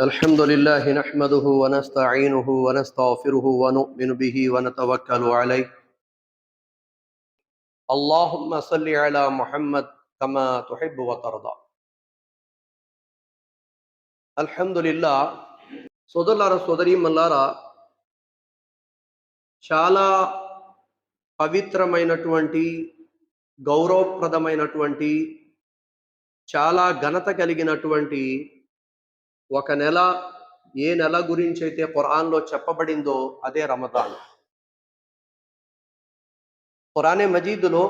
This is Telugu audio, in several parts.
الحمد لله نحمده ونستعينه ونستغفره ونؤمن به ونتوكل عليه اللهم صل على محمد كما تحب وترضى الحمد لله సోదరులారా సోదరి మల్లారా చాలా పవిత్రమైనటువంటి గౌరవప్రదమైనటువంటి చాలా ఘనత కలిగినటువంటి ఒక నెల ఏ నెల గురించి అయితే ఖురాన్లో చెప్పబడిందో అదే రమదాన్. ఖురానే మజీదులో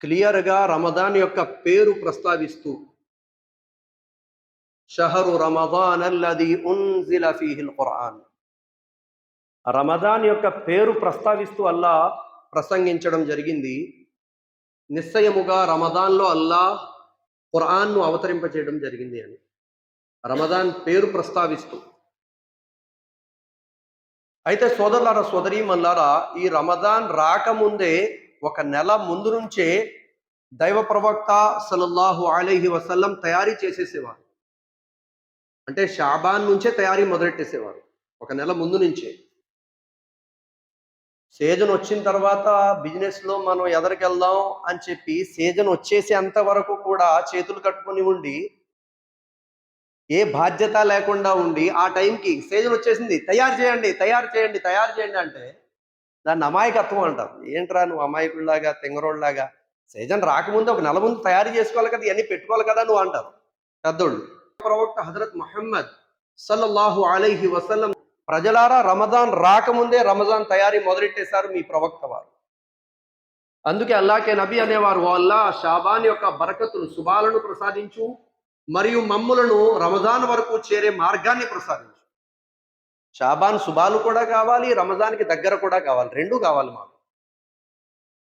క్లియర్గా రమదాన్ యొక్క పేరు ప్రస్తావిస్తూ షహరు రమదాన్ అల్లది ఉన్జిల ఫీహిల్ ఖురాన్. రమదాన్ యొక్క పేరు ప్రస్తావిస్తూ అల్లా ప్రసంగించడం జరిగింది. నిశ్చయముగా రమదాన్లో అల్లా ఖురాన్ను అవతరింపచేయడం జరిగింది. అని రమదాన్ పేరు ప్రస్తావిస్తూ అయితే సోదరులారా సోదరి మల్లారా ఈ రమదాన్ రాకముందే ఒక నెల ముందు నుంచే దైవ ప్రవక్త సలల్లాహు అలీహి వసల్లం తయారీ చేసేసేవారు. అంటే షాబాన్ నుంచే తయారీ మొదలెట్టేసేవారు. ఒక నెల ముందు నుంచే. సీజన్ వచ్చిన తర్వాత బిజినెస్లో మనం ఎదరికెళ్దాం అని చెప్పి సీజన్ వచ్చేసేంత వరకు కూడా చేతులు కట్టుకొని ఉండి ఏ బాధ్యత లేకుండా ఉండి ఆ టైంకి సీజన్ వచ్చేసింది. తయారు చేయండి తయారు చేయండి తయారు చేయండి అంటే దాన్ని అమాయకత్వం అంటారు ఏంట్రా నువ్వు అమాయకుల్లాగా తెంగరోళ్ళలాగా? సీజన్ రాకముందు ఒక నెల ముందు తయారు చేసుకోవాలి కదా ఇవన్నీ పెట్టుకోవాలి కదా నువ్వు అంటారు. పెద్దోళ్ళు. ప్రవక్త హజరత్ మహమ్మద్ సల్లల్లాహు అలైహి వసల్లం ప్రజలారా రమజాన్ రాకముందే రమజాన్ తయారీ మొదలెట్టేశారు మీ ప్రవక్త వారు. అందుకే అల్లాకే నబీ అనేవారు వల్ల షాబాన్ యొక్క బరకతులు శుభాలను ప్రసాదించు మరియు మమ్ములను రమజాన్ వరకు చేరే మార్గాన్ని ప్రసాదించు. షాబాన్ శుభాలు కూడా కావాలి రమజాన్కి దగ్గర కూడా కావాలి రెండు కావాలి మాకు.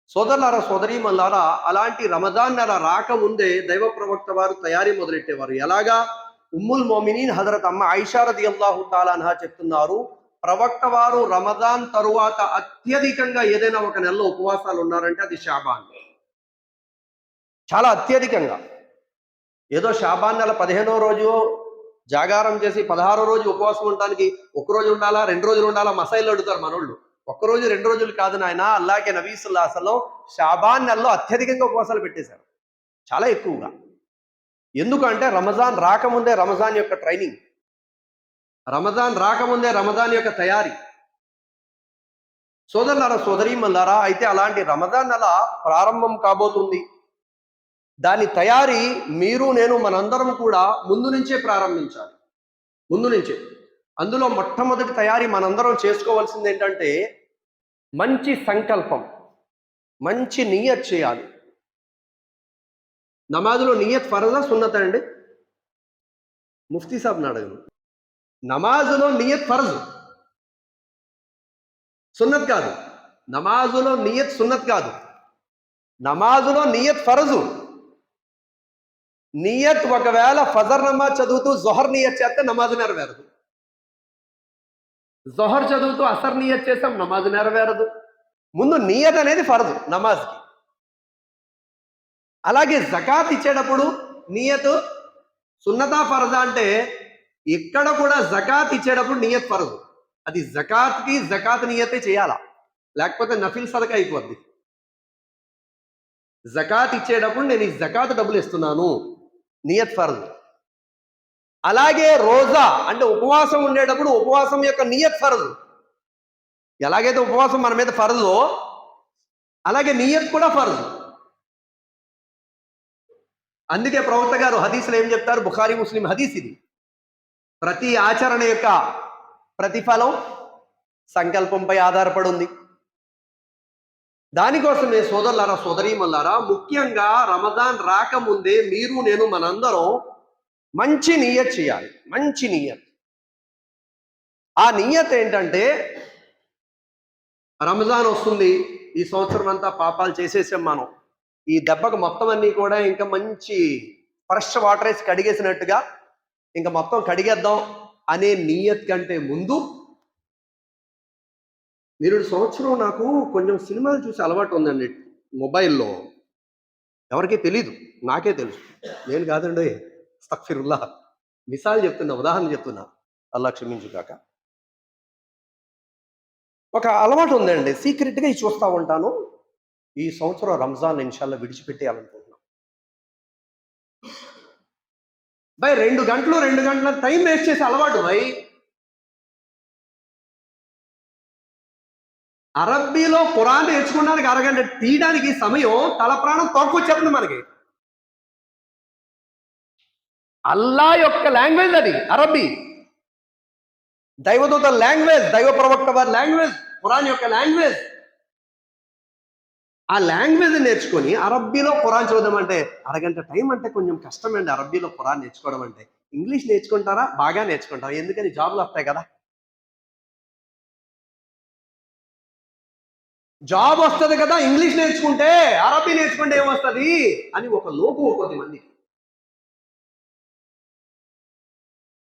సోదరులారా సోదరీమల్లారా అలాంటి రమజాన్ నెల రాకముందే దైవ ప్రవక్త వారు తయారీ మొదలెట్టేవారు. ఎలాగా? ఉమ్ముల్ మోమినీన్ హజరత్ అమ్మ ఐషారది అల్లాహు తాలాన్హా చెప్తున్నారు ప్రవక్త వారు రమదాన్ తరువాత అత్యధికంగా ఏదైనా ఒక నెలలో ఉపవాసాలు ఉన్నారంటే అది షాబాన్. చాలా అత్యధికంగా. ఏదో షాబాన్ నెల పదిహేనో రోజు జాగారం చేసి పదహారో రోజు ఉపవాసం ఉండడానికి ఒక రోజు ఉండాలా రెండు రోజులు ఉండాలా మసైలు అడుగుతారు మనోళ్ళు. ఒక్క రోజు రెండు రోజులు కాదు నాయన అల్లాకే నబీసుల్లా అసలు షాబాన్ నెలలో అత్యధికంగా ఉపవాసాలు పెట్టేశారు. చాలా ఎక్కువగా. ఎందుకంటే రమజాన్ రాకముందే రమజాన్ యొక్క ట్రైనింగ్. రమజాన్ రాకముందే రమజాన్ యొక్క తయారీ. సోదరులారా సోదరీమల్లారా అయితే అలాంటి రమజాన్ నెల ప్రారంభం కాబోతుంది. దాని తయారీ మీరు నేను మనందరం కూడా ముందు నుంచే ప్రారంభించాలి. ముందు నుంచే. అందులో మొట్టమొదటి తయారీ మనందరం చేసుకోవాల్సింది ఏంటంటే మంచి సంకల్పం. మంచి నియత్ చేయాలి. నమాజులో నియత్ ఫరదా సున్నత అండి? ముఫ్తీ సాబ్ని అడగను. నమాజులో నియత్ ఫరజు. సున్నత్ కాదు. నమాజులో నియత్ సున్నత్ కాదు. నమాజులో నియత్ ఫరజు. నియత్ ఒకవేళ ఫజర్ నమాజ్ చదువుతూ జొహర్ నియత్ చేస్తే నమాజ్ నెరవేరదు. జొహర్ చదువుతూ అసర్ నియత్ చేస్తాం నమాజ్ నెరవేరదు. ముందు నియత్ అనేది ఫరజు నమాజ్కి. అలాగే జకాత్ ఇచ్చేటప్పుడు నియత్ సున్నతా ఫరజా అంటే ఇక్కడ కూడా జకాత్ ఇచ్చేటప్పుడు నియత్ ఫరజు. అది జకాత్కి జకాత్ నియతే చేయాలా? లేకపోతే నఫిల్ సదక అయిపోద్ది. జకాత్ ఇచ్చేటప్పుడు నేను ఈ జకాత్ డబ్బులు ఇస్తున్నాను. నియత్ ఫర్జ్. అలాగే రోజా అంటే ఉపవాసం ఉండేటప్పుడు ఉపవాసం యొక్క నియత్ ఫర్జ్. ఎలాగైతే ఉపవాసం మన మీద ఫర్జో అలాగే నియత్ కూడా ఫర్జ్. అందుకే ప్రవక్త గారు హదీసులు ఏం చెప్తారు? బుఖారి ముస్లిం హదీస్ ఇది. ప్రతి ఆచరణ యొక్క ప్రతిఫలం సంకల్పంపై ఆధారపడి ఉంది దానికోసమే సోదరులారా సోదరీమల్లారా ముఖ్యంగా రమదాన్ రాకముందే మీరు నేను మనందరం మంచి నియత్ చేయాలి. మంచి నియత్. ఆ నియత్ ఏంటంటే రమజాన్ వస్తుంది ఈ సంవత్సరం అంతా పాపాలు చేసేసాం మనం. ఈ దెబ్బకు మొత్తం అన్నీ కూడా ఇంకా మంచి ఫ్రెష్ వాటర్ వేసి కడిగేసినట్టుగా ఇంకా మొత్తం కడిగేద్దాం అనే నియత్ కంటే ముందు నిరుడు సంవత్సరం నాకు కొంచెం సినిమాలు చూసి అలవాటు ఉందండి మొబైల్లో. ఎవరికీ తెలీదు నాకే తెలుసు. నేను కాదండి తక్ఫిరుల్లా మిసాల్ చెప్తున్నా ఉదాహరణ చెప్తున్నా. అల్లా క్షమించు కాక ఒక అలవాటు ఉందండి సీక్రెట్గా ఇది చూస్తూ ఉంటాను. ఈ సంవత్సరం రంజాన్ ఇన్షాల్లో విడిచిపెట్టేయాలనుకుంటున్నాం. బై రెండు గంటలు రెండు గంటల టైం వేస్ట్ చేసే అలవాటు బై అరబ్బీలో ఖురాన్ నేర్చుకోవడానికి అరగంట తీయడానికి సమయం తల ప్రాణం తోకొచ్చేస్తుంది మనకి. అల్లా యొక్క లాంగ్వేజ్ అది అరబ్బీ. దైవదూత లాంగ్వేజ్ దైవ ప్రవక్త వారి లాంగ్వేజ్ ఖురాన్ యొక్క లాంగ్వేజ్. ఆ లాంగ్వేజ్ నేర్చుకొని అరబ్బీలో ఖురాన్ చదవమంటే అరగంట టైం అంటే కొంచెం కష్టమండి అరబ్బీలో ఖురాన్ నేర్చుకోవడం అంటే. ఇంగ్లీష్ నేర్చుకుంటారా? బాగా నేర్చుకుంటారా? ఎందుకని జాబ్లు వస్తాయి కదా. జాబ్ వస్తుంది కదా ఇంగ్లీష్ నేర్చుకుంటే అరబీ నేర్చుకుంటే ఏమొస్తుంది? అని ఒక లోపు కొద్ది మంది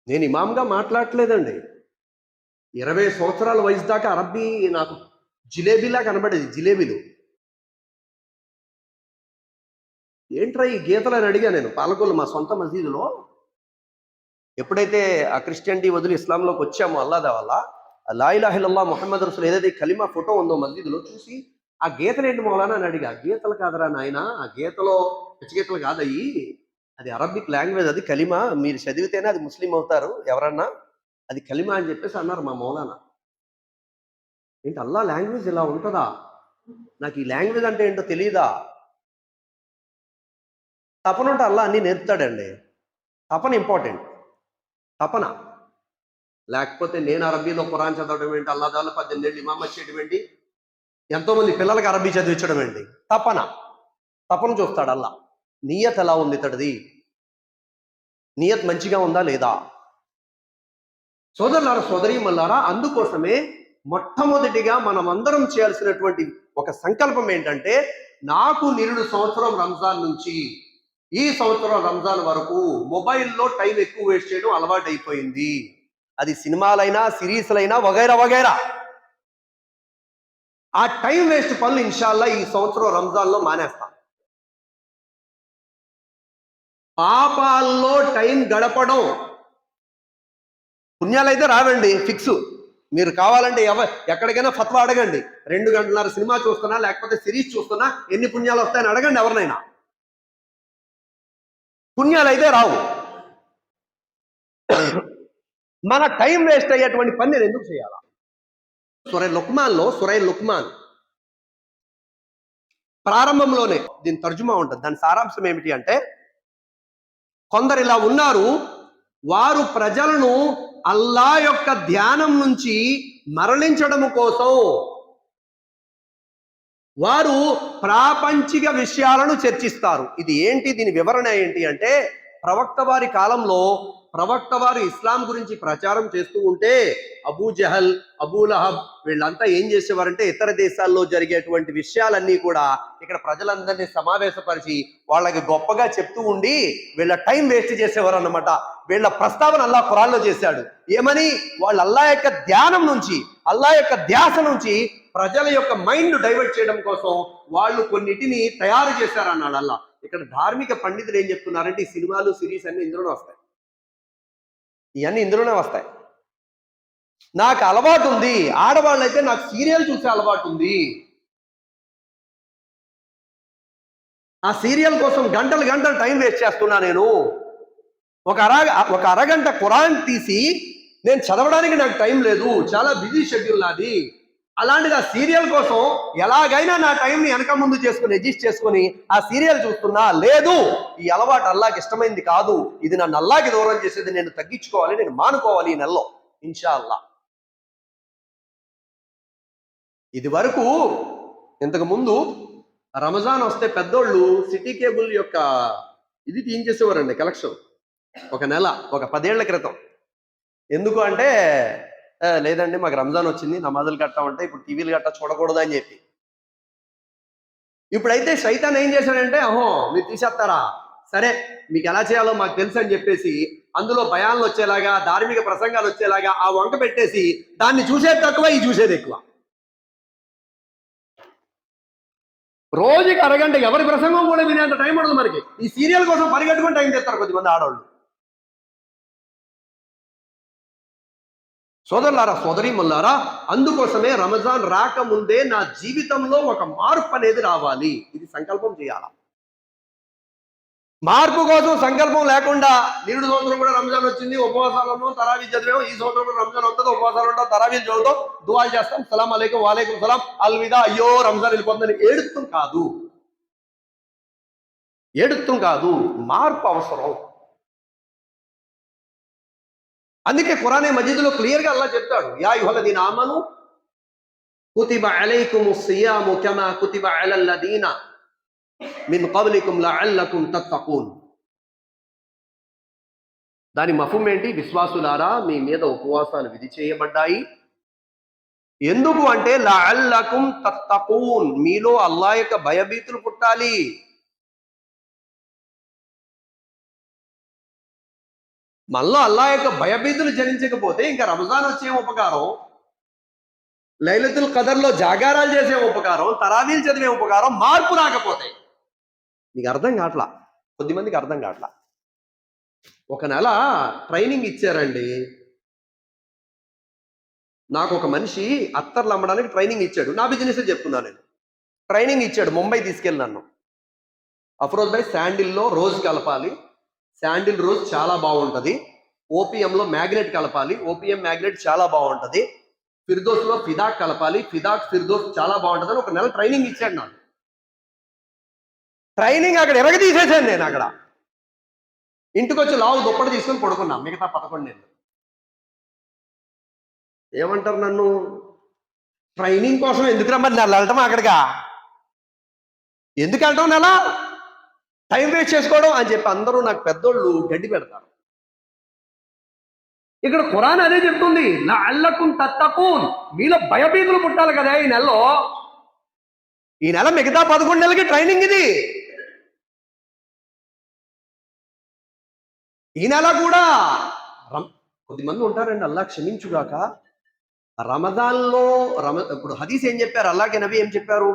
నేను ఇమామ్గా మాట్లాడట్లేదండి. ఇరవై సంవత్సరాల వయసు దాకా అరబ్బీ నాకు జిలేబీలా కనబడేది జిలేబీలు. ఏంట్రా ఈ గీతలు అని అడిగా నేను. పాలకొల్లు మా సొంత మసీదులో ఎప్పుడైతే ఆ క్రిస్టియానిటీ వదిలి ఇస్లాంలోకి వచ్చామో అల్లాద వల్ల లాయిలాహిల్లా మొహమ్మద్ రసూల్ ఏదైతే కలిమా ఫోటో ఉందో మసీదులో చూసి ఆ గీతలు ఏంటి మౌలానా అని అడిగా. గీతలు కాదరా నాయన ఆ గీతలో పిచ్చగీతలు కాదయ్యి. అది అరబిక్ లాంగ్వేజ్ అది కలిమా. మీరు చదివితేనే అది ముస్లిం అవుతారు. ఎవరన్నా అది కలిమా అని చెప్పేసి అన్నారు మా మౌలానా. ఏంటి అల్లా లాంగ్వేజ్ ఇలా ఉంటుందా? నాకు ఈ లాంగ్వేజ్ అంటే ఏంటో తెలియదా తపన ఉంటే అల్లా అన్నీ నేర్పుతాడండి. తపన ఇంపార్టెంట్ తపన. లేకపోతే నేను అరబీలో ఖురాన్ చదవడం ఏంటి అల్లా దాని పద్దెనిమిది ఏళ్ళు ఇమామ చేయడం ఏంటి? ఎంతోమంది పిల్లలకి అరబీ చదివించడం ఏంటి? తపన. తపన చూస్తాడు అల్లా. నియత్ ఎలా ఉంది ఇతడిది? నియత్ మంచిగా ఉందా లేదా? సోదరులారా సోదరి మల్లారా అందుకోసమే మొట్టమొదటిగా మనం అందరం చేయాల్సినటువంటి ఒక సంకల్పం ఏంటంటే నాకు నిరుడు సంవత్సరం రంజాన్ నుంచి ఈ సంవత్సరం రంజాన్ వరకు మొబైల్లో టైం ఎక్కువ వేస్ట్ చేయడం అలవాటు అయిపోయింది అది సినిమాలైనా సిరీస్లైనా వగైరా వగైరా. ఆ టైం వేస్ట్ పనులు ఇన్షాల్లా ఈ సంవత్సరం రంజాన్లో మానేస్తాం. పాపాల్లో టైం గడపడం. పుణ్యాలైతే రావండి ఫిక్స్. మీరు కావాలంటే ఎవ ఎక్కడికైనా ఫత్వా అడగండి. రెండు గంటలన్నర సినిమా చూస్తున్నా లేకపోతే సిరీస్ చూస్తున్నా ఎన్ని పుణ్యాలు వస్తాయని అడగండి ఎవరినైనా. పుణ్యాలు అయితే రావు. మన టైం వేస్ట్ అయ్యేటువంటి పని నేను ఎందుకు చేయాలా? సురై లుక్మాన్లో సురై లుక్మాన్. ప్రారంభంలోనే దీని తర్జుమా ఉంటుంది. దాని సారాంశం ఏమిటి అంటే కొందరు ఇలా ఉన్నారు వారు ప్రజలను అల్లా యొక్క ధ్యానం నుంచి మరణించడం కోసం వారు ప్రాపంచిక విషయాలను చర్చిస్తారు. ఇది ఏంటి? దీని వివరణ ఏంటి అంటే ప్రవక్త వారి కాలంలో ప్రవక్త వారు ఇస్లాం గురించి ప్రచారం చేస్తూ ఉంటే అబూ జహల్ అబూ లహబ్ వీళ్ళంతా ఏం చేసేవారంటే ఇతర దేశాల్లో జరిగేటువంటి విషయాలన్నీ కూడా ఇక్కడ ప్రజలందరినీ సమావేశపరిచి వాళ్ళకి గొప్పగా చెప్తూ ఉండి వీళ్ళ టైం వేస్ట్ చేసేవారు అనమాట వీళ్ళ ప్రస్తావన అల్లా ఖురాన్లో చేశాడు. ఏమని? వాళ్ళు అల్లా యొక్క ధ్యానం నుంచి అల్లా యొక్క ధ్యాస నుంచి ప్రజల యొక్క మైండ్ డైవర్ట్ చేయడం కోసం వాళ్ళు కొన్నిటిని తయారు చేశారన్నాడు అల్లా ఇక్కడ ధార్మిక పండితులు ఏం చెప్తున్నారంటే ఈ సినిమాలు సిరీస్ అన్ని ఇందులోనే వస్తాయి. ఇవన్నీ ఇందులోనే వస్తాయి. నాకు అలవాటు ఉంది. ఆడవాళ్ళు అయితే నాకు సీరియల్ చూసే అలవాటు ఉంది. ఆ సీరియల్ కోసం గంటలు గంటలు టైం వేస్ట్ చేస్తున్నా నేను. ఒక అర ఒక అరగంట ఖురాన్ తీసి నేను చదవడానికి నాకు టైం లేదు. చాలా బిజీ షెడ్యూల్ నాది. అలాంటిది ఆ సీరియల్ కోసం ఎలాగైనా నా టైంని వెనక ముందు చేసుకుని అడ్జస్ట్ చేసుకుని ఆ సీరియల్ చూస్తున్నా లేదు ఈ అలవాటు అల్లాకి ఇష్టమైంది కాదు ఇది నన్ను అల్లాకి దూరం చేసేది నేను తగ్గించుకోవాలి నేను మానుకోవాలి ఈ నెలలో ఇన్షా అల్లా ఇది వరకు ఇంతకు ముందు రమజాన్ వస్తే పెద్దోళ్ళు సిటీ కేబుల్ యొక్క ఇది తీయించేసేవారండి కలెక్షన్ ఒక నెల ఒక పదేళ్ళ క్రితం. ఎందుకు అంటే లేదండి మాకు రంజాన్ వచ్చింది నమాజులు కట్టామంటే ఇప్పుడు టీవీలు కట్టా చూడకూడదు అని చెప్పి. ఇప్పుడైతే సైతాన్ ఏం చేశాడంటే అహో మీరు తీసేస్తారా? సరే మీకు ఎలా చేయాలో మాకు తెలుసు అని చెప్పేసి అందులో భయాలు వచ్చేలాగా ధార్మిక ప్రసంగాలు వచ్చేలాగా ఆ వంక పెట్టేసి దాన్ని చూసేది తక్కువ ఈ చూసేది ఎక్కువ. రోజుకి అరగంట ఎవరి ప్రసంగం కూడా వినేంత టైం ఉండదు మనకి. ఈ సీరియల్ కోసం పరిగెట్టుకుని టైం తెస్తారు కొద్దిమంది ఆడవాళ్ళు సోదరులారా సోదరీమల్లారా అందుకోసమే రంజాన్ రాకముందే నా జీవితంలో ఒక మార్పు అనేది రావాలి. ఇది సంకల్పం చేయాల? మార్పు కోసం సంకల్పం లేకుండా నిరుడు సంవత్సరం కూడా రంజాన్ వచ్చింది ఉపవాసాలను తరావీ చదివాం ఈ సంవత్సరం కూడా రంజాన్ వస్తుంది ఉపవాసాలు ఉంటాం తరావీలు చదువుతాం దువాలు చేస్తాం సలాం అలైకం వాలేకం సలాం అల్విదా అయ్యో రంజాన్ వెళ్ళిపోతుందని ఏడుత్తం కాదు. ఏడుత్తం కాదు మార్పు అవసరం. అందుకే కురానే మజీదులో క్లియర్గా అల్లా చెప్తాడు యా యుహలదీన ఆమను కుతిబ అలైకుము సియాము కమా కుతిబ అలల్లదీన మిన్ కబ్లికుం లఅల్లకుం తత్తఖూన్ దాని మఫం ఏంటి? విశ్వాసులారా మీ మీద ఉపవాసాలు విధి చేయబడ్డాయి. ఎందుకు అంటే లఅల్లకుం తత్తఖూన్ మీలో అల్లా యొక్క భయభీతులు పుట్టాలి. మళ్ళీ అల్లా యొక్క భయభీతులు జనించకపోతే ఇంకా రంజాన్ వచ్చే ఉపకారం లైలతుల్ కదర్లో జాగారాలు చేసే ఉపకారం తరావీలు చదివే ఉపకారం మార్పు రాకపోతే. నీకు అర్థం కావట్లా? కొద్దిమందికి అర్థం కావట్లా? ఒక నెల ట్రైనింగ్ ఇచ్చారండి. నాకు ఒక మనిషి అత్తర్లు అమ్మడానికి ట్రైనింగ్ ఇచ్చాడు. నా బిజినెస్ చెప్తున్నాను నేను. ట్రైనింగ్ ఇచ్చాడు ముంబై తీసుకెళ్ళి నన్ను. అఫ్రోజ్ బై శాండిల్లో రోజు కలపాలి. శాండిల్ రోజ్ చాలా బాగుంటుంది. ఓపీఎంలో మ్యాగ్నెట్ కలపాలి. ఓపిఎం మ్యాగ్నెట్ చాలా బాగుంటుంది. ఫిర్దోస్లో ఫిదాక్ కలపాలి. ఫిదాక్ ఫిర్దోస్ చాలా బాగుంటుంది అని ఒక నెల ట్రైనింగ్ ఇచ్చాడు నాకు. ట్రైనింగ్ అక్కడ ఎరగ తీసేసాను నేను అక్కడ. ఇంటికి వచ్చి లావు దుప్పటి తీసుకొని పడుకున్నా. మిగతా పదకొండు నేను ఏమంటారు నన్ను? ట్రైనింగ్ కోసం ఎందుకు రమ్మని నెల వెళ్ళటం అక్కడిగా ఎందుకు వెళ్ళటం నెల? టైం వేస్ట్ చేసుకోవడం అని చెప్పి అందరూ నాకు పెద్దోళ్ళు గడ్డి పెడతారు. ఇక్కడ ఖురాన్ అదే చెప్తుంది నా అల్లకుం తత్తకూన్ మీలో భయభీతులు పుట్టాలి కదా ఈ నెలలో. ఈ నెల మిగతా పదకొండు నెలలకి ట్రైనింగ్ ఇది. ఈ నెల కూడా కొద్దిమంది ఉంటారండి అల్లా క్షమించుగాక. రమజాన్లో రమ ఇప్పుడు హదీస్ ఏం చెప్పారు? అల్లాకి నబీ ఏం చెప్పారు?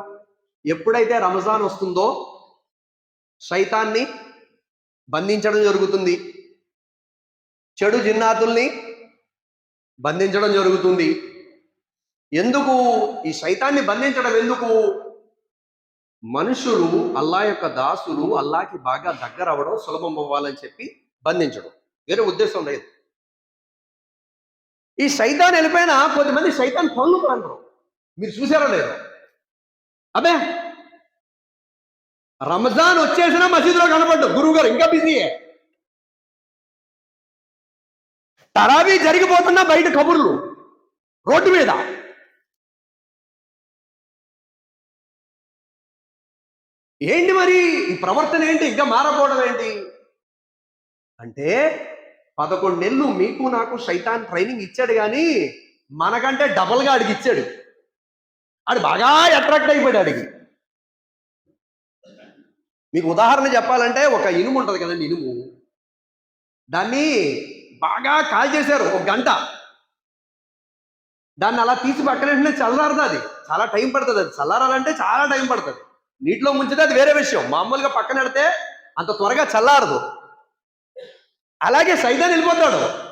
ఎప్పుడైతే రమజాన్ వస్తుందో శైతాన్ని బంధించడం జరుగుతుంది. చెడు జిన్నాతుల్ని బంధించడం జరుగుతుంది. ఎందుకు ఈ శైతాన్ని బంధించడం ఎందుకు? మనుషులు అల్లా యొక్క దాసులు అల్లాకి బాగా దగ్గర అవ్వడం సులభం అవ్వాలని చెప్పి బంధించడం. వేరే ఉద్దేశం లేదు. ఈ సైతాన్ వెళ్ళిపోయినా కొద్దిమంది సైతాన్ పనులు అంటారు మీరు చూసారో లేదో? అదే రంజాన్ వచ్చేసినా మసీదులో కనపడ్డు. గురువు గారు ఇంకా బిజీయే తరావీ జరిగిపోతున్నా బయట కబుర్లు. రోడ్డు మీద. ఏంటి మరి? ఈ ప్రవర్తన ఏంటి? ఇంకా మారకూడదు ఏంటి? అంటే పదకొండు నెలలు మీకు నాకు సైతాన్ ట్రైనింగ్ ఇచ్చాడు కానీ మనకంటే డబల్గా అడిగి ఇచ్చాడు ఆడు బాగా అట్రాక్ట్ అయిపోయాడు అడిగి. మీకు ఉదాహరణ చెప్పాలంటే ఒక ఇనుము ఉంటుంది కదండి ఇనుము. దాన్ని బాగా కాల్ చేశారు ఒక గంట. దాన్ని అలా తీసి పక్కన వెంటనే చల్లారదు అది. చాలా టైం పడుతుంది అది. చల్లారాలంటే చాలా టైం పడుతుంది. నీటిలో ముంచితే అది వేరే విషయం. మామూలుగా పక్కన పెడితే అంత త్వరగా చల్లారదు. అలాగే సైతాన్ వెళ్ళిపోతాడు.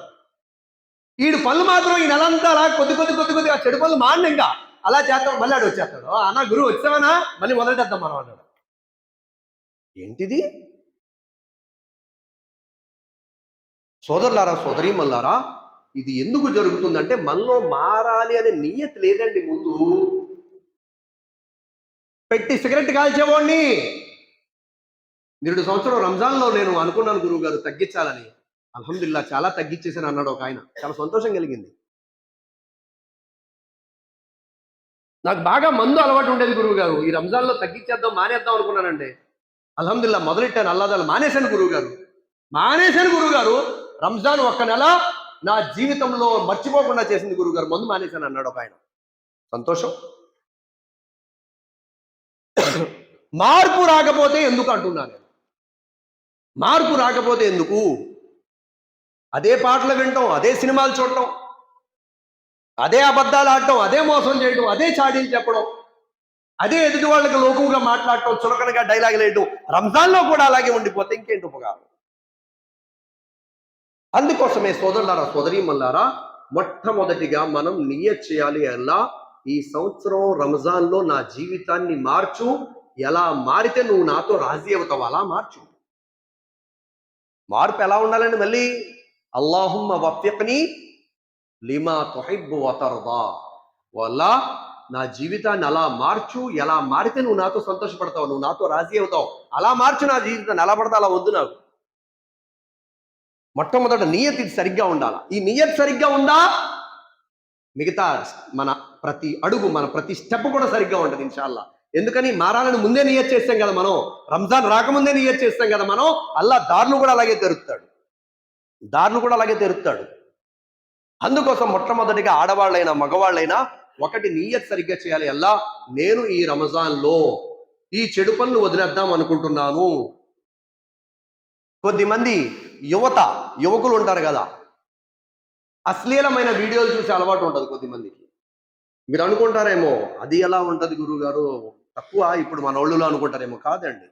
ఈడు పనులు మాత్రం ఈ నెలంతా అలా కొద్ది కొద్ది కొద్ది కొద్దిగా చెడు పనులు మాండి ఇంకా అలా చేస్తాడు మళ్ళీ ఆడు వచ్చేస్తాడు. అన్న గురువు వచ్చావనా మళ్ళీ మొదలెట్టేద్దాం మనం అన్నాడు. ఏంటిది? సోదరులారా సోదరీమల్లారా ఇది ఎందుకు జరుగుతుందంటే మనలో మారాలి అనే నియత్ లేదండి ముందు. పెట్టి సిగరెట్ కాల్చేవాడిని నిరుడు సంవత్సరం రంజాన్లో నేను అనుకున్నాను గురువు గారు తగ్గించాలని. అల్హమ్దుల్లా చాలా తగ్గించేసాను అన్నాడు ఒక ఆయన. చాలా సంతోషం కలిగింది. నాకు బాగా మందు అలవాటు ఉండేది గురువు గారు ఈ రంజాన్లో తగ్గించేద్దాం మానేద్దాం అనుకున్నానండి. అల్హమ్దుల్లా మొదలెట్టాను అల్లాదాలు మానేశాను గురువు గారు మానేశాను గురువు గారు రంజాన్ ఒక్క నెల నా జీవితంలో మర్చిపోకుండా చేసింది గురువు గారు మందు మానేశాను అన్నాడు ఒక ఆయన. సంతోషం? మార్పు రాకపోతే ఎందుకు అంటున్నాను నేను. మార్పు రాకపోతే ఎందుకు? అదే పాటలు వినటం అదే సినిమాలు చూడటం అదే అబద్ధాలు ఆడటం అదే మోసం చేయడం అదే చాడీలు చెప్పడం. అదే ఎదుటి వాళ్ళకి లోకుగా మాట్లాడటం చులకనగా డైలాగ్ వేయడం రంజాన్లో కూడా అలాగే ఉండిపోతే ఇంకేంటి ఉపకారం? అందుకోసమే సోదరులారా సోదరీమల్లారా మొట్టమొదటిగా మనం నియత్ చేయాలి ఎలా ఈ సంవత్సరం రంజాన్లో నా జీవితాన్ని మార్చు ఎలా మారితే నువ్వు నాతో రాజీ అవుతావు అలా మార్చు. మార్పు ఎలా ఉండాలండి మళ్ళీ? అల్లాహుమ్మ వఫ్యక్ని లిమా తొహిబ్బు వతర్దా. వల్ల నా జీవితాన్ని అలా మార్చు ఎలా మారితే నువ్వు నాతో సంతోషపడతావు నువ్వు నాతో రాజీ అవుతావు. అలా మార్చు నా జీవితాన్ని ఎలా పడతా అలా వద్దు నాకు. మొట్టమొదట నియతి సరిగ్గా ఉండాలి? ఈ నియతి సరిగ్గా ఉందా? మిగతా మన ప్రతి అడుగు మన ప్రతి స్టెప్ కూడా సరిగ్గా ఉంటుంది ఇన్షాల్లా. ఎందుకని? మారాలని ముందే నియత్ చేస్తాం కదా మనం. రంజాన్ రాకముందే నియత్ చేస్తాం కదా మనం. అల్లా దారులు కూడా అలాగే తెరుస్తాడు. దారులు కూడా అలాగే తెరుస్తాడు. అందుకోసం మొట్టమొదటిగా ఆడవాళ్ళైనా మగవాళ్ళైనా ఒకటి నీయత్ సరిగ్గా చేయాలి. అల్లా నేను ఈ రంజాన్లో ఈ చెడు పనులు వదిలేద్దాం అనుకుంటున్నాను. కొద్దిమంది యువత యువకులు ఉంటారు కదా అశ్లీలమైన వీడియోలు చూసే అలవాటు ఉంటుంది కొద్దిమందికి. మీరు అనుకుంటారేమో అది ఎలా ఉంటది గురువు గారు తక్కువ ఇప్పుడు మన ఒళ్ళులో అనుకుంటారేమో కాదండి.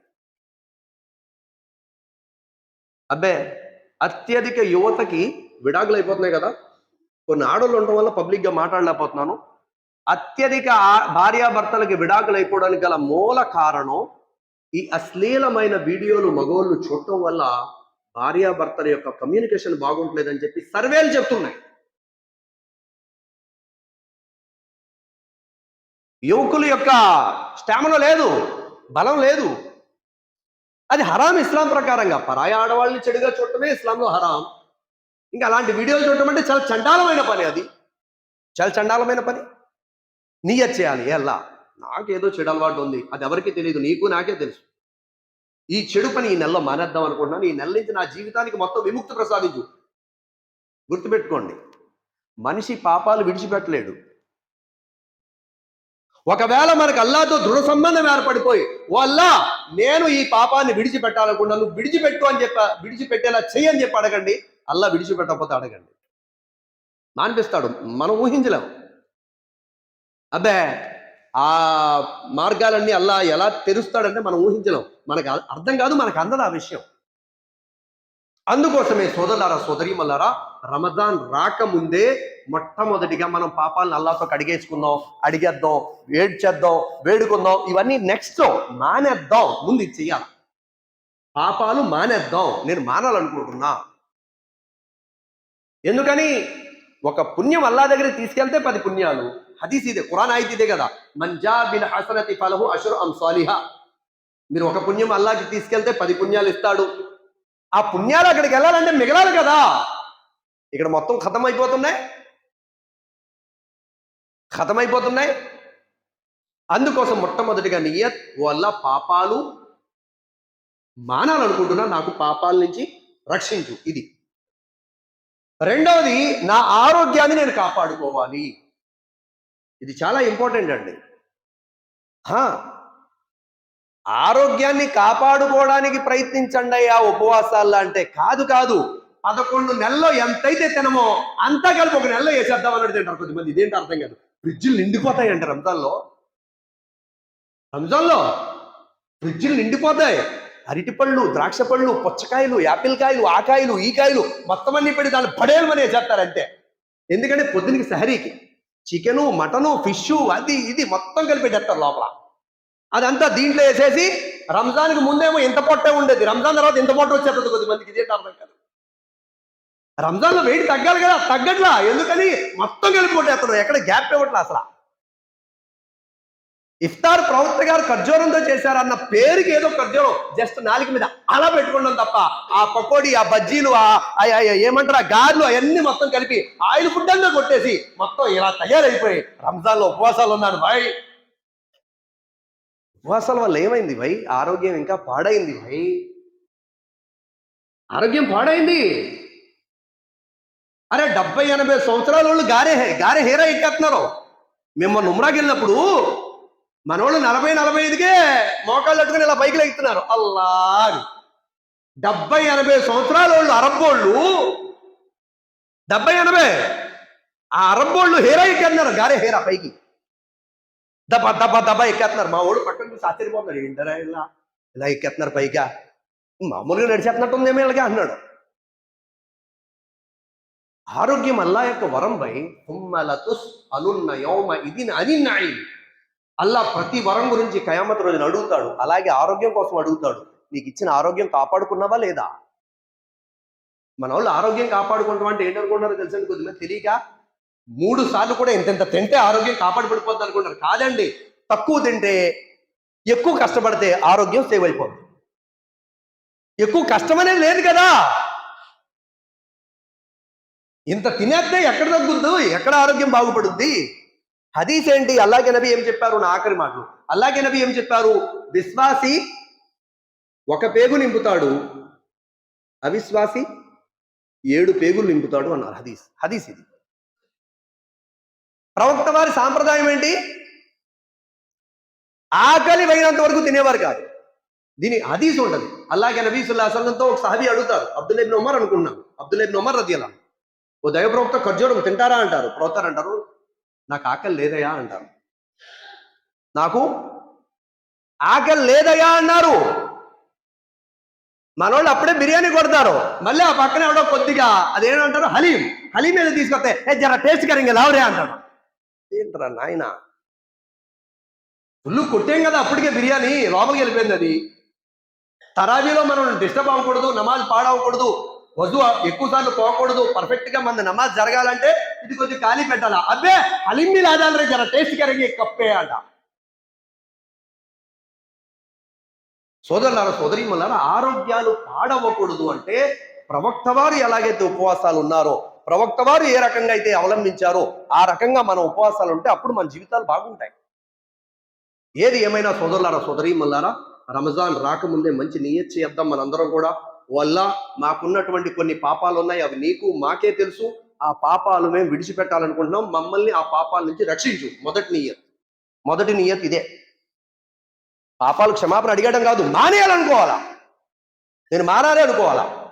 అబ్బే అత్యధిక యువతకి విడాకులు అయిపోతున్నాయి కదా. కొన్ని ఆడోళ్ళు ఉండటం వల్ల పబ్లిక్గా మాట్లాడలేకపోతున్నాను. అత్యధిక భార్యాభర్తలకు భార్యాభర్తలకి విడాకులు అయిపోవడానికి గల మూల కారణం ఈ అశ్లీలమైన వీడియోలు మగోళ్ళు చూడటం వల్ల భార్యాభర్తల యొక్క కమ్యూనికేషన్ బాగుంటలేదని చెప్పి సర్వేలు చెప్తున్నాయి. యువకుల యొక్క స్టామినా లేదు బలం లేదు. అది హరాం ఇస్లాం ప్రకారంగా. పరాయ ఆడవాళ్ళని చెడుగా చూడటమే ఇస్లాంలో హరాం. ఇంకా అలాంటి వీడియోలు చూడటం అంటే చాలా చండాలమైన పని అది. చాలా చండాలమైన పని. నియత్ చేయాలి. ఎలా నాకేదో చెడు అలవాటు ఉంది. అది ఎవరికి తెలియదు నీకు నాకే తెలుసు. ఈ చెడు పని ఈ నెలలో మానేద్దాం అనుకుంటున్నాను. ఈ నెల నుంచి నా జీవితానికి మొత్తం విముక్తి ప్రసాదించు. గుర్తుపెట్టుకోండి. మనిషి పాపాలు విడిచిపెట్టలేడు. ఒకవేళ మనకు అల్లాతో దృఢ సంబంధం ఏర్పడిపోయి ఓ అల్లా నేను ఈ పాపాన్ని విడిచిపెట్టాలనుకున్నా నువ్వు విడిచిపెట్టు అని చెప్ప విడిచిపెట్టేలా చెయ్యని చెప్పి అడగండి. అల్లా విడిచిపెట్టకపోతే అడగండి. మానిపిస్తాడు. మనం ఊహించలేము అబ్బే ఆ మార్గాలన్నీ అల్లా ఎలా తెరుస్తాడంటే మనం ఊహించలేం. మనకు అర్థం కాదు మనకు అందదు ఆ విషయం. అందుకోసమే సోదరులారా సోదరీమల్లారా రమజాన్ రాకముందే మొట్టమొదటిగా మనం పాపాలను అల్లాతో కడిగేసుకుందాం అడిగేద్దాం వేడ్చేద్దాం వేడుకుందాం ఇవన్నీ నెక్స్ట్ మానేద్దాం ముందు ఇది చెయ్యాలి. పాపాలు మానేద్దాం నేను మానాలనుకుంటున్నా. ఎందుకని? ఒక పుణ్యం అల్లా దగ్గర తీసుకెళ్తే పది పుణ్యాలు. హదీస్ ఇదే ఖురాన్ ఆయిత్ ఇదే కదా. మంజా బిన్ హసనతి ఫలహు అషుర్ అం సాలిహా. మీరు ఒక పుణ్యం అల్లాకి తీసుకెళ్తే పది పుణ్యాలు ఇస్తాడు. ఆ పుణ్యాలు అక్కడికి వెళ్ళాలంటే మిగలాలి కదా. ఇక్కడ మొత్తం ఖతం అయిపోతున్నాయి ఖతం అయిపోతున్నాయి అందుకోసం మొట్టమొదటిగా నియత్ వల్ల పాపాలు మానాలనుకుంటున్నా నాకు పాపాల నుంచి రక్షించు. ఇది రెండవది నా ఆరోగ్యాన్ని నేను కాపాడుకోవాలి. ఇది చాలా ఇంపార్టెంట్ అండి. ఆరోగ్యాన్ని కాపాడుకోవడానికి ప్రయత్నించండి ఆ ఉపవాసాల్లో అంటే కాదు కాదు. పదకొండు నెలలో ఎంతైతే తినమో అంతా కలిపి ఒక నెలలో వేసేద్దాం అన్నట్టు తింటారు కొద్దిమంది. ఇదేంటి అర్థం కాదు. ఫ్రిడ్జ్లు నిండిపోతాయంట రంజాన్లో. రంజాన్లో ఫ్రిడ్జ్లు నిండిపోతాయి. అరటిపళ్ళు ద్రాక్ష పళ్ళు పుచ్చకాయలు యాపిల్ కాయలు ఆ కాయలు ఈ కాయలు మొత్తం అన్ని పెట్టి దాన్ని పడేయమని చేస్తారంటే. ఎందుకంటే పొద్దునకి సహరీకి చికెను మటను ఫిష్ అది ఇది మొత్తం కలిపి పెట్టేస్తారు లోపల. అదంతా దీంట్లో వేసేసి రంజాన్కి ముందేమో ఇంత పొట్టే ఉండేది. రంజాన్ తర్వాత ఇంత పొట్ట వచ్చేస్తుంది కొద్దిమందికి ఇదే అర్థం కాదు. రంజాన్లో వెయిట్ తగ్గాలి కదా తగ్గట్లా. ఎందుకని? మొత్తం కలిపి కొట్టేస్తారు. ఎక్కడ గ్యాప్ ఇవ్వట్లా అసలు. ఇఫ్తార్ ప్రవక్త గారు ఖర్జూరంతో చేశారన్న పేరుకి ఏదో ఖర్జూరం జస్ట్ నాలుగు మీద అలా పెట్టుకున్నాం తప్ప ఆ పకోడీ ఆ బజ్జీలు ఆ ఏమంటారు ఆ గారెలు అవన్నీ మొత్తం కలిపి ఆయిల్ ఫుడ్ అంతా కొట్టేసి మొత్తం ఇలా తయారైపోయి రంజాన్లో ఉపవాసాలు ఉన్నాను భాయ్. ఉపవాసాల వల్ల ఏమైంది భయ్? ఆరోగ్యం ఇంకా పాడైంది భయ్. ఆరోగ్యం పాడైంది. అరే డెబ్బై ఎనభై సంవత్సరాల వాళ్ళు గారే గారే హీరా ఎక్కేస్తున్నారు మిమ్మల్ని ఉమ్రాకి వెళ్ళినప్పుడు మనోళ్ళు నలభై నలభై ఐదుకే మోకాళ్ళు పెట్టుకుని ఇలా పైకి ఎక్కుతున్నారు అల్లా డెబ్బై ఎనభై సంవత్సరాల వాళ్ళు అరబ్బోళ్ళు. డెబ్బై ఎనభై. ఆ అరబ్బోళ్ళు హీరా ఎక్కేస్తున్నారు. గారే హీరా పైకి. దబా దబా దబా ఎక్కేస్తున్నారు. మా వాడు పక్కన చూసి ఆశ్చర్యపోతున్నాడు. ఏంటరా ఇలా? ఇలా ఎక్కేస్తున్నారు పైగా. మామూలుగా నడిచేస్తున్నట్టు ఉందేమో ఇలాగే అన్నాడు. ఆరోగ్యం అల్లా యొక్క వరం పై తుమ్మలతుస్ అనున్న యోమ ఇది అనిన్నాయి అల్లా ప్రతి వరం గురించి కయామత్ రోజున అడుగుతాడు. అలాగే ఆరోగ్యం కోసం అడుగుతాడు. నీకు ఇచ్చిన ఆరోగ్యం కాపాడుకున్నావా లేదా? మన వాళ్ళు ఆరోగ్యం కాపాడుకుంటాం అంటే ఏంటనుకుంటున్నారో తెలుసండి కొద్దిమంది తెలియక మూడు సార్లు కూడా ఇంతెంత తింటే ఆరోగ్యం కాపాడబడిపోద్ది అనుకుంటారు. కాదండి తక్కువ తింటే ఎక్కువ కష్టపడితే ఆరోగ్యం సేవ్ అయిపోద్ది. ఎక్కువ కష్టం అనేది లేదు కదా! ఇంత తినేస్తే ఎక్కడ తగ్గుద్దు? ఎక్కడ ఆరోగ్యం బాగుపడుద్ది? హదీస్ ఏంటి? అల్లాగే నబీ ఏం చెప్పారు? నా ఆఖరి మాటలు. అల్లాగే నబీ ఏం చెప్పారు? విశ్వాసి ఒక పేగు నింపుతాడు. అవిశ్వాసి ఏడు పేగులు నింపుతాడు అన్నారు హదీస్. హదీస్ ఇది. ప్రవక్త వారి సాంప్రదాయం ఏంటి? ఆకలి పోయినంత వరకు తినేవారు కాదు. దీని హదీస్ ఉంటుంది. అలాగే నబీ సుల్లా అసలంతో ఒక సహబీ అడుగుతారు. అబ్దుల్ ఇబ్న్ ఉమర్ అనుకున్నాం అబ్దుల్ ఇబ్న్ ఉమర్ రదియలా ఓ దైవ ప్రవక్త ఖర్జూరం తింటారా అంటారు. ప్రవక్తారు అంటారు నాకు ఆకలి లేదయా అంటారు. నాకు ఆకలి లేదయా అన్నారు. మనోళ్ళు అప్పుడే బిర్యానీ కొడతారు. మళ్ళీ ఆ పక్కన ఎవడో కొద్దిగా అదేమంటారు హలీం. హలీం ఏదో తీసుకొస్తే ఏ జర టేస్ట్ కరింగ లావరే అంటాడు ఏంటరా నాయన? ఫుల్ కొట్టాం కదా అప్పటికే బిర్యానీ లోపలికి వెళ్ళిపోయింది అది. తరాజీలో మనం డిస్టర్బ్ అవ్వకూడదు నమాజ్ పాడవకూడదు వద్దు ఎక్కువ సార్లు పోకూడదు. పర్ఫెక్ట్గా మన నమాజ్ జరగాలంటే ఇది కొద్దిగా ఖాళీ పెట్టాలా? అబ్బే హలీం లాదాలరే జర టేస్ట్ కరిగి కప్పే అంట. సోదరులారా సోదరిమల్లారా ఆరోగ్యాలు పాడవకూడదు అంటే ప్రవక్త వారు ఎలాగైతే ఉపవాసాలు ఉన్నారో ప్రవక్త వారు ఏ రకంగా అయితే అవలంబించారో ఆ రకంగా మన ఉపవాసాలు ఉంటే అప్పుడు మన జీవితాలు బాగుంటాయి. ఏది ఏమైనా సోదరులారా సోదరిమల్లారా రంజాన్ రాకముందే మంచి నియత్ చేద్దాం మనందరం కూడా. వల్ల మాకున్నటువంటి కొన్ని పాపాలు ఉన్నాయి అవి నీకు మాకే తెలుసు. ఆ పాపాలు మేము విడిచిపెట్టాలనుకుంటున్నాం. మమ్మల్ని ఆ పాపాల నుంచి రక్షించు. మొదటి నియత్. మొదటి నియత్ ఇదే. పాపాలు క్షమాపణ అడిగడం కాదు మానేయాలనుకోవాలా? నేను మారాలి అనుకోవాలా?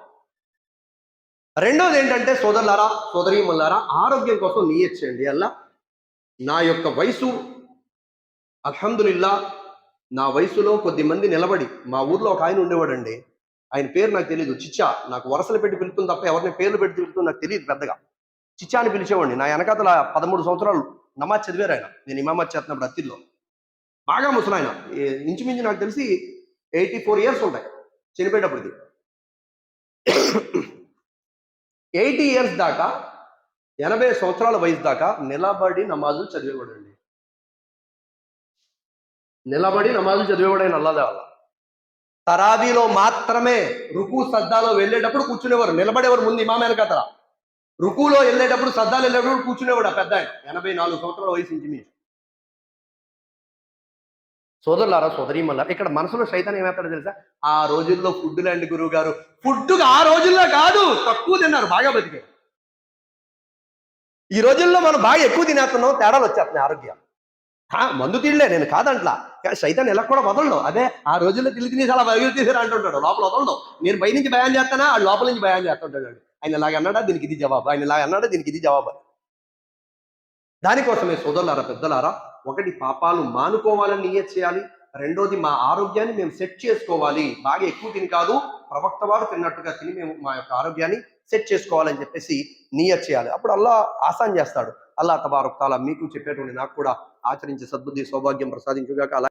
రెండోది ఏంటంటే సోదరులారా సోదరీమల్లారా ఆరోగ్యం కోసం నియత్ చేయండి అల్లా. నా యొక్క వయసు అల్హమ్దులిల్లా నా వయసులో కొద్ది మంది నిలబడి మా ఊర్లో ఒక ఆయన ఉండేవాడండి. ఆయన పేరు నాకు తెలియదు చిచ్చా. నాకు వరసలు పెట్టి పిలుపుతుంది తప్ప ఎవరిని పేర్లు పెట్టి పిలుతుంది నాకు తెలియదు పెద్దగా. చిచ్చా అని పిలిచేవాడిని. నా వెనకాతల పదమూడు సంవత్సరాలు నమాజ్ చదివారు ఆయన. నేను ఇమామత్ చేస్తున్నప్పుడు అత్తిల్లో బాగా ముసలాయన. ఇంచుమించు నాకు తెలిసి ఎయిటీ ఫోర్ ఇయర్స్ ఉంటాయి. చనిపోయేటప్పటికి. ఎయిటీ ఇయర్స్ దాకా ఎనభై సంవత్సరాల వయసు దాకా నిలబడి నమాజులు చదివేవాడండి. నిలబడి నమాజులు చదివేవాడైన అల్లాదే వాళ్ళ తరాబీలో మాత్రమే రుకు సద్దాలో వెళ్ళేటప్పుడు కూర్చునేవారు. నిలబడేవారు ముందు ఇమామ కథ రుకులో వెళ్ళేటప్పుడు సద్దాలు వెళ్ళేటప్పుడు కూర్చునేవాడు ఆ పెద్ద ఎనభై నాలుగు సంవత్సరాల వయసు ఇంచుమించు. సోదరులారా సోదరీమల్లారా ఇక్కడ మనసులో సైతాన్ని ఏమవుతాడో తెలుసా? ఆ రోజుల్లో ఫుడ్ లాంటి గురువు గారు ఫుడ్ ఆ రోజుల్లో కాదు తక్కువ తిన్నారు బాగా బతికారు. ఈ రోజుల్లో మనం బాగా ఎక్కువ తినేస్తున్నాం తేడాలు వచ్చేస్తున్నాయి ఆరోగ్యం. మందు తినలే నేను కాదంట్లా. కానీ సైతాన్ని ఎలా కూడా వదలడు. అదే ఆ రోజుల్లో తిరిగి తినేసి అలా బయలు తీసారు అంటుంటాడు. లోపల వదలడు. నేను బయట నుంచి భయం చేస్తానా? ఆ లోపల నుంచి భయం చేస్తుంటాడు ఆయన ఇలాగ అన్నాడా? దీనికి ఇది జవాబు. ఆయన ఇలాగ అన్నాడా? దీనికి ఇది జవాబు. దానికోసమే సోదరులారా పెద్దలారా ఒకటి పాపాలు మానుకోవాలని నియత్ చేయాలి. రెండోది మా ఆరోగ్యాన్ని మేము సెట్ చేసుకోవాలి. బాగా ఎక్కువ తిని కాదు ప్రవక్త వారు తిన్నట్టుగా తిని మేము మా యొక్క ఆరోగ్యాన్ని సెట్ చేసుకోవాలని చెప్పేసి నియత్ చేయాలి. అప్పుడు అల్లా ఆసాన్ చేస్తాడు. అల్లా తబారుక్ తాలా మీకు చెప్పేటువంటి నాకు కూడా ఆచరించే సద్బుద్ధి సౌభాగ్యం ప్రసాదించుగాక. అలా